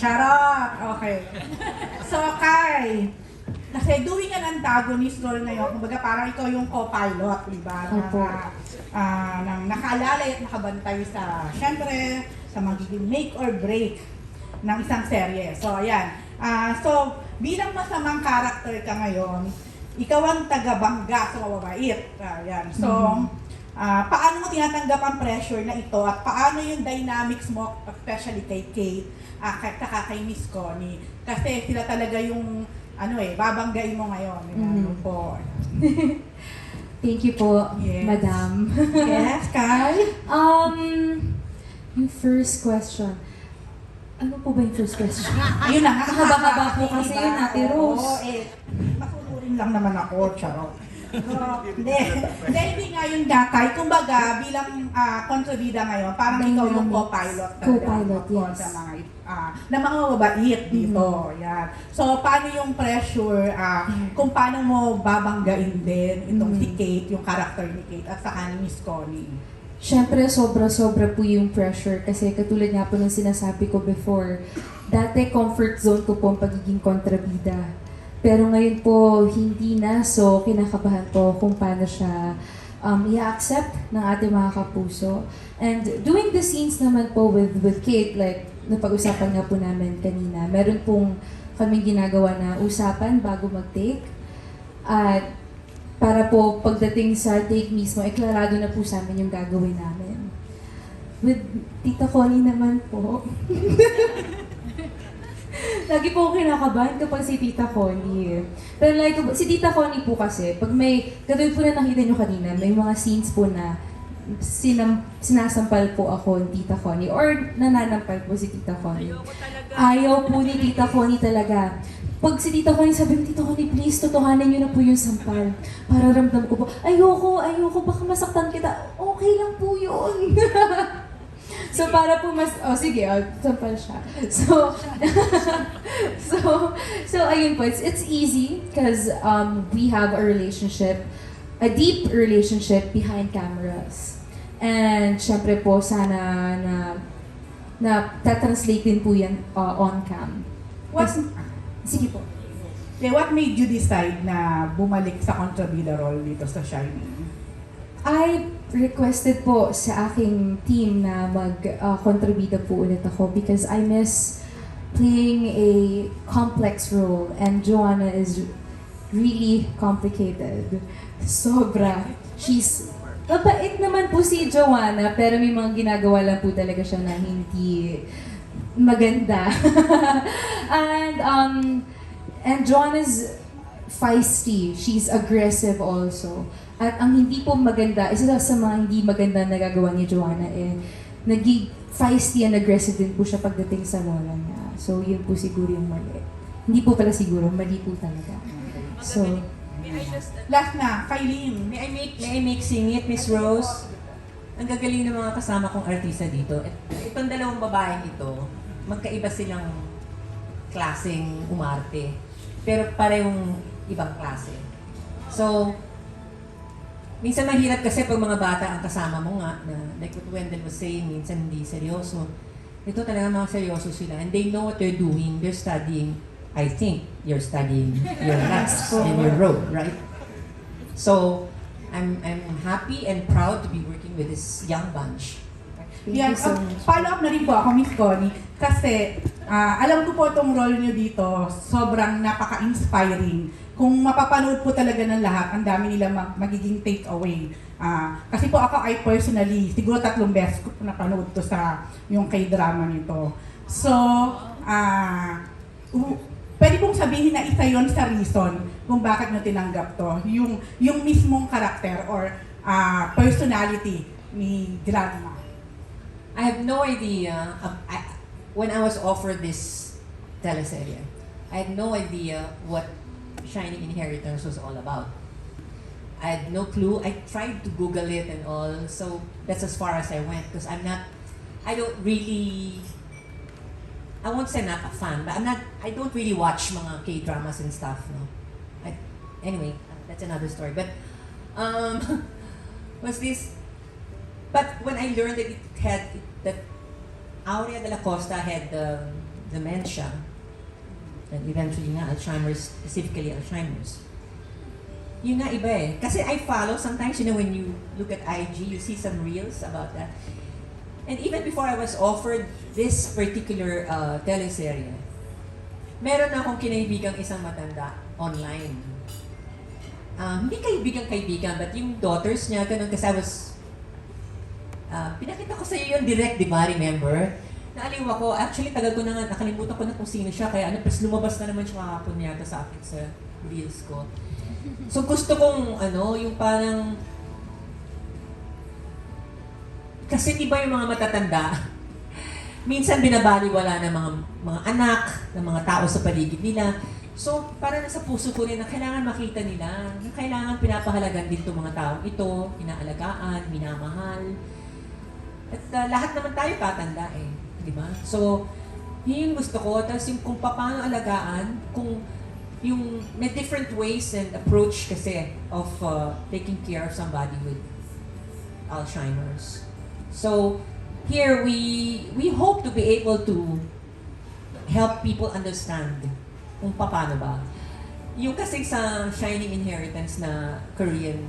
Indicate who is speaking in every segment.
Speaker 1: Charot! Okay. So, Kai, kasi doing an antagonist role ngayon, kumbaga parang ikaw yung co-pilot, di ba? Na, ah, nang nakaalala at nakabantay sa, syempre, sa magiging make or break ng isang serye. So, ayan. Ah, so, bilang masamang character ka ngayon, ikaw ang taga-bangga sa mababait. Ayan. So, ah, paano mo tinatanggap ang pressure na ito at paano yung dynamics mo, especially kay Kate, ah, kay, saka kay Miss Connie? Kasi sila talaga yung, ano eh, babanggain mo ngayon. Ano
Speaker 2: Mhm.
Speaker 1: po.
Speaker 2: Thank you po,
Speaker 1: Yes.
Speaker 2: Madam.
Speaker 1: Yes, Kai?
Speaker 2: um, yung first question. Ano po ba yung first question?
Speaker 1: Ayun na nga.
Speaker 2: Mahaba-haba po kasi yun, Ate Rose.
Speaker 1: Oo, eh. Masunurin lang naman ako, charot. Hindi. Hindi, hindi nga yung dakay. Kumbaga, bilang ah, kontrabida ngayon, parang ikaw yung co-pilot.
Speaker 2: Co-pilot, yes.
Speaker 1: Sa mga, ah, na mga mababait dito. Yan. So, paano yung pressure, ah, kung paano mo babanggain din itong
Speaker 2: Mhm.
Speaker 1: si Kate, yung character ni Kate, at saka ni Miss Connie.
Speaker 2: Siyempre, sobra-sobra po yung pressure kasi katulad nga po ng sinasabi ko before, dati comfort zone ko po ang pagiging kontrabida. Pero ngayon po, hindi na. So, kinakabahan po kung paano siya um, i-accept ng ating mga kapuso. And doing the scenes naman po with, with Kate, like, napag-usapan nga po namin kanina, meron pong kami ginagawa na usapan bago mag-take. At para po pagdating sa take mismo, eklarado na po sa amin yung gagawin namin. With Tita Connie naman po. Lagi po ako kinakabahan kapag si Tita Connie. eh. Pero like, si Tita Connie po kasi, pag may, katulad po na nakita nyo kanina, may mga scenes po na sinam, sinasampal po ako ni Tita Connie or nananampal po si Tita Connie. Ayaw po ni Tita Connie talaga. Pag si Tita Connie sabi ko, Tita Connie, please, totohanan niyo na po yung sampal. Para ramdam ko po, ayoko, ayoko, baka masaktan kita. Okay lang po yun. so, para po mas, oh sige, oh, sampal siya. So, so, so, ayun po, it's, it's easy because um, we have a relationship, a deep relationship behind cameras. And syempre po, sana na na tatranslate din po yan uh, on cam.
Speaker 1: What,
Speaker 2: Sige po.
Speaker 1: eh, what made you decide na bumalik sa kontrabida role dito sa Shining?
Speaker 2: I requested po sa aking team na mag-contribute po ulit ako because I miss playing a complex role and Joanna is really complicated. Sobra. She's Mabait naman po si Joanna, pero may mga ginagawa lang po talaga siya na hindi maganda. and um and Joanna's feisty. She's aggressive also. At ang hindi po maganda, isa sa mga hindi maganda na nagagawa ni Joanna eh, naging feisty and aggressive din po siya pagdating sa lola niya. So, yun po siguro yung mali. Hindi po pala siguro, mali po talaga. So,
Speaker 1: Last na, Kailin.
Speaker 3: may I make, may I make sing it, Miss Rose? Ang gagaling ng mga kasama kong artista dito. Itong dalawang babaeng ito, magkaiba silang klaseng umarte. Pero parehong ibang klase. So, minsan mahirap kasi pag mga bata ang kasama mo nga, na like what Wendell was saying, minsan hindi seryoso. Ito talaga mga seryoso sila and they know what they're doing. They're studying. I think you're studying your last and your road, right? So, I'm I'm happy and proud to be working with this young bunch.
Speaker 2: thank
Speaker 1: Yan,
Speaker 2: you so
Speaker 1: ah,
Speaker 2: much.
Speaker 1: follow up na rin po ako, Miss Connie, kasi ah, alam ko po itong role nyo dito, sobrang napaka-inspiring. Kung mapapanood po talaga ng lahat, ang dami nila mag- magiging takeaway. Ah, kasi po ako ay personally, siguro tatlong beses ko po napanood to sa yung k-drama nito. So, ah, u- pwede pong sabihin na isa yon sa reason kung bakit nyo tinanggap to. Yung, yung mismong karakter or ah, personality ni Grandma.
Speaker 3: I have no idea. When I was offered this teleserye, I had no idea what Shining Inheritance was all about. I had no clue. I tried to Google it and all, so that's as far as I went because I'm not. I don't really. I won't say not a fan, but I'm not. I don't really watch mga K dramas and stuff. No. I, anyway, that's another story. But um, was this? But when I learned that it had that Aurea de la Costa had um, dementia, and eventually nga Alzheimer's, specifically Alzheimer's. Yun nga iba eh. Kasi I follow, sometimes, you know, when you look at IG, you see some reels about that. And even before I was offered this particular uh, teleserye, meron akong kinaibigang isang matanda online. Um, hindi kaibigan-kaibigan, but yung daughters niya, ganun, kasi I was, uh, pinakita ko sa iyo yung direct, di ba, remember? Naaliw ako, actually, tagal ko na nga, nakalimutan ko na kung sino siya, kaya ano, plus lumabas na naman siya kahapon yata sa akin sa reels ko. So gusto kong, ano, yung parang, kasi di ba yung mga matatanda, minsan binabaliwala ng mga mga anak, ng mga tao sa paligid nila. So, para nasa puso ko rin na kailangan makita nila, na kailangan pinapahalagan din itong mga taong ito, inaalagaan, minamahal. At uh, lahat naman tayo tatanda eh, di ba? So, yun gusto ko. Tapos yung kung paano alagaan, kung yung may different ways and approach kasi of uh, taking care of somebody with Alzheimer's. So, here we we hope to be able to help people understand kung paano ba. Yung kasi sa Shining Inheritance na Korean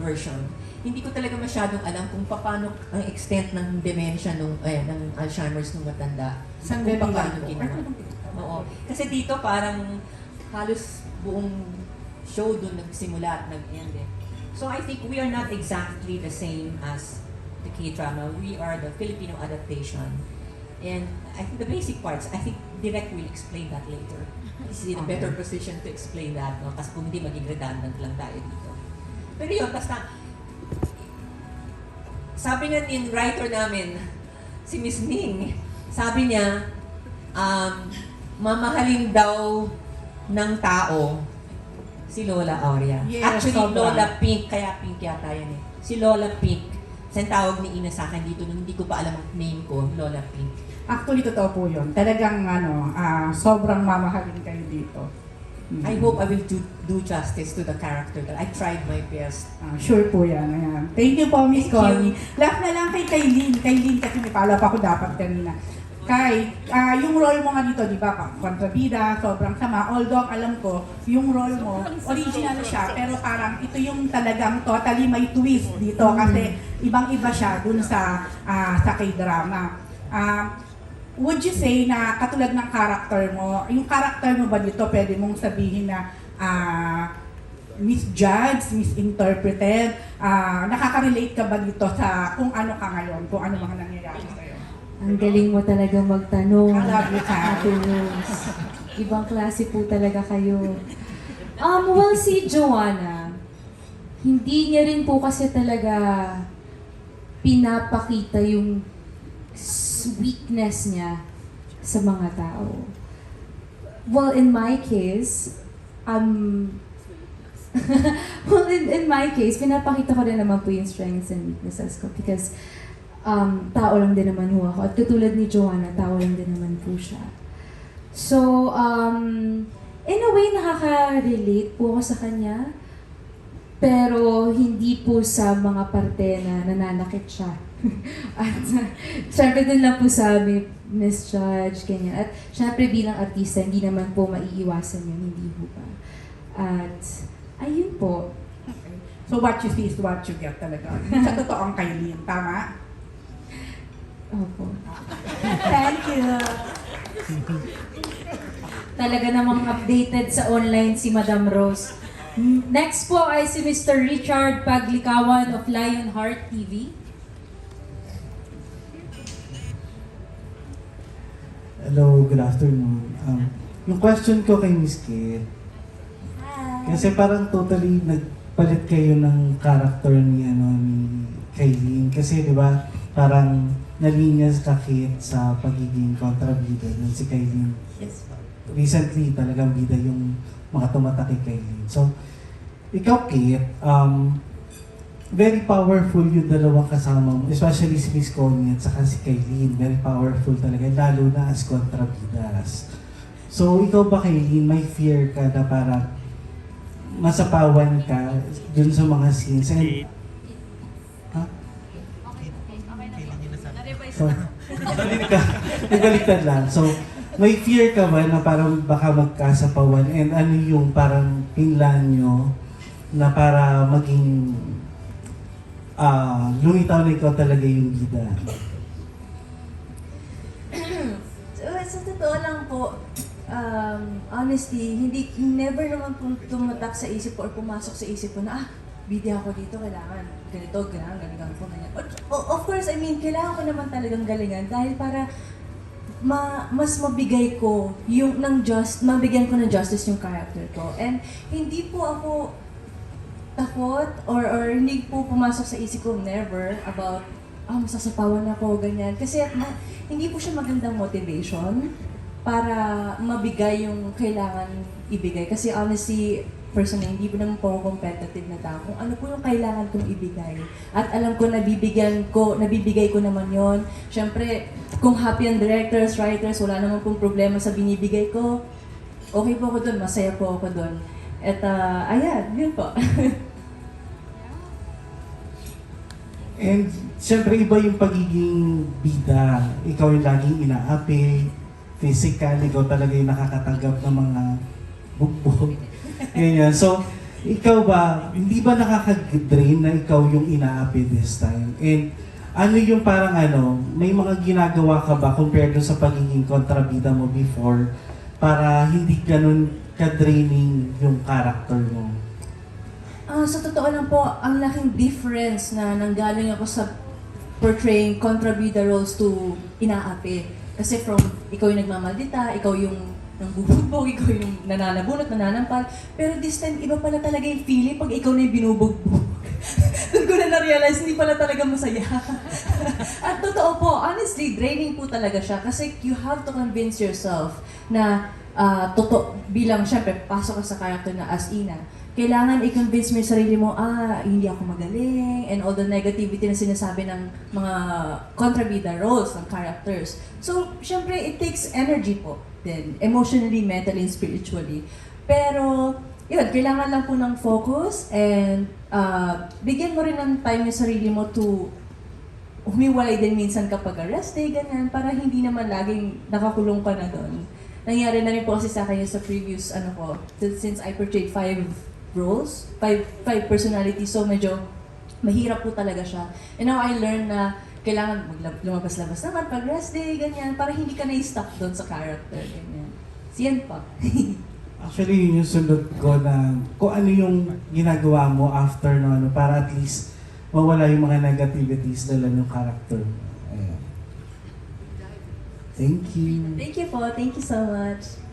Speaker 3: version, hindi ko talaga masyadong alam kung paano ang extent ng dementia nung eh, ng Alzheimer's nung matanda.
Speaker 1: Sandali
Speaker 3: Kung paano ginawa. Oo. Kasi dito parang halos buong show doon nagsimula at nag-end eh. So I think we are not exactly the same as the K-drama. We are the Filipino adaptation. And I think the basic parts, I think Direct will explain that later. He's in a better position to explain that, no? Kasi kung hindi maging redundant lang tayo dito. Pero yun, basta, sabi nga din writer namin, si Miss Ning, sabi niya, um, mamahalin daw ng tao si Lola Aurea.
Speaker 1: Yes,
Speaker 3: Actually,
Speaker 1: sobra.
Speaker 3: Lola Pink, kaya Pink yata yan eh. Si Lola Pink, sa tawag ni Ina sa akin dito, nung hindi ko pa alam ang name ko, Lola Pink.
Speaker 1: Actually, totoo po yun. Talagang ano, ah, sobrang mamahalin kayo dito. Mm.
Speaker 3: I hope I will do, do justice to the character that I tried my best.
Speaker 1: Ah, sure po yan. Ayan. Thank you po, Miss
Speaker 3: Thank
Speaker 1: Connie. Last na lang kay Kaylin. Kaylin kasi may follow up ako dapat kanina. Kay, ah, yung role mo nga dito, di ba, pa- kontrabida, sobrang sama. Although, alam ko, yung role mo, original siya, pero parang ito yung talagang totally may twist dito kasi ibang-iba siya dun sa, ah, sa K-drama. Ah, would you say na katulad ng character mo, yung character mo ba dito, pwede mong sabihin na ah, misjudged, misinterpreted, ah, nakaka-relate ka ba dito sa kung ano ka ngayon, kung ano mga nangyayari sa'yo?
Speaker 2: Ang galing mo talaga magtanong.
Speaker 1: I love you.
Speaker 2: Ate Rose. Ibang klase po talaga kayo. Um, well, si Joanna, hindi niya rin po kasi talaga pinapakita yung sweetness niya sa mga tao. Well, in my case, um, well, in, in my case, pinapakita ko rin naman po yung strengths and weaknesses ko because um, tao lang din naman ho ako. At katulad ni Joanna, tao lang din naman po siya. So, um, in a way, nakaka-relate po ako sa kanya. Pero hindi po sa mga parte na nananakit siya. At uh, syempre din lang po sa may misjudge, ganyan. At syempre bilang artista, hindi naman po maiiwasan yun, hindi po ba. At ayun po,
Speaker 1: So what you see is what you get talaga. sa totoong Kaylin, tama?
Speaker 2: opo.
Speaker 1: Thank you.
Speaker 2: Talaga namang updated sa online si Madam Rose. Next po ay si Mr. Richard Paglikawan of Lionheart TV.
Speaker 4: Hello, good afternoon. Um, yung question ko kay Miss Kate, kasi parang totally nagpalit kayo ng character ni ano ni Kaylin kasi 'di ba parang nalinyas ka Kate sa pagiging kontrabida ng si Kaylin.
Speaker 3: Yes.
Speaker 4: Recently talagang bida yung mga tumatak kay Kaylin. So ikaw Kate, um, very powerful yung dalawang kasama mo, especially si Miss Connie at saka si Kaylin. Very powerful talaga, lalo na as kontrabidas. So, ikaw ba, Kaylin, may fear ka na parang masapawan ka dun sa mga scenes? And, ha? So, balik ka, nagbaliktad lang. So, may fear ka ba na parang baka magkasapawan and ano yung parang pinlan nyo na para maging ah lumitaw na ikaw talaga yung bida?
Speaker 5: So, sa totoo lang po, um, honestly, hindi, never naman po tumatak sa isip ko or pumasok sa isip ko na, ah, bida ako dito, kailangan ganito, kailangan galingan ko, ganyan. Of course, I mean, kailangan ko naman talagang galingan dahil para ma mas mabigay ko yung ng just mabigyan ko ng justice yung character ko. And hindi po ako takot or or hindi po pumasok sa isip ko never about ah masasapawan ako ganyan. Kasi ma- hindi po siya magandang motivation para mabigay yung kailangan ibigay. Kasi honestly personally hindi po naman po competitive na tao. Kung ano po yung kailangan kong ibigay. At alam ko nabibigyan ko nabibigay ko naman yon syempre kung happy ang directors writers wala naman pong problema sa binibigay ko. Okay po ako doon masaya po ako doon at ah, ayan yun po.
Speaker 4: And syempre iba yung pagiging bida. Ikaw yung laging inaapi, physical, ikaw talaga yung nakakatanggap ng mga bugbog. Ganyan. So, ikaw ba, hindi ba nakaka-drain na ikaw yung inaapi this time? And ano yung parang ano, may mga ginagawa ka ba compared sa pagiging kontrabida mo before para hindi ganun ka-draining yung character mo?
Speaker 5: Ah, sa totoo lang po, ang laking difference na nanggaling ako sa portraying kontrabida roles to inaapi. Kasi from ikaw yung nagmamaldita, ikaw yung nangbubugbog, ikaw yung nananabunot, nananampal. Pero this time, iba pala talaga yung feeling pag ikaw na yung binubugbog. Doon ko na na-realize, hindi pala talaga masaya. At totoo po, honestly, draining po talaga siya. Kasi you have to convince yourself na ah, totoo, bilang syempre, pasok ka sa character na as Ina, kailangan i-convince mo yung sarili mo, ah, hindi ako magaling, and all the negativity na sinasabi ng mga kontrabida roles, ng characters. So, syempre, it takes energy po din, emotionally, mentally, and spiritually. Pero, yun, kailangan lang po ng focus and ah, bigyan mo rin ng time yung sarili mo to humiwalay din minsan kapag arrest day, ganyan, para hindi naman laging nakakulong ka na doon. Nangyari na rin po kasi sa akin sa previous, ano ko, since I portrayed five roles, five, five personalities, so medyo mahirap po talaga siya. And now I learned na kailangan lumabas-labas naman pag rest day, ganyan, para hindi ka na-stuck doon sa character, ganyan. So yan pa.
Speaker 4: Actually, yun yung sunod ko na kung ano yung ginagawa mo after no, ano, para at least mawala yung mga negativities dala ng character. Ayan. Thank you.
Speaker 5: Thank you po. Thank you so much.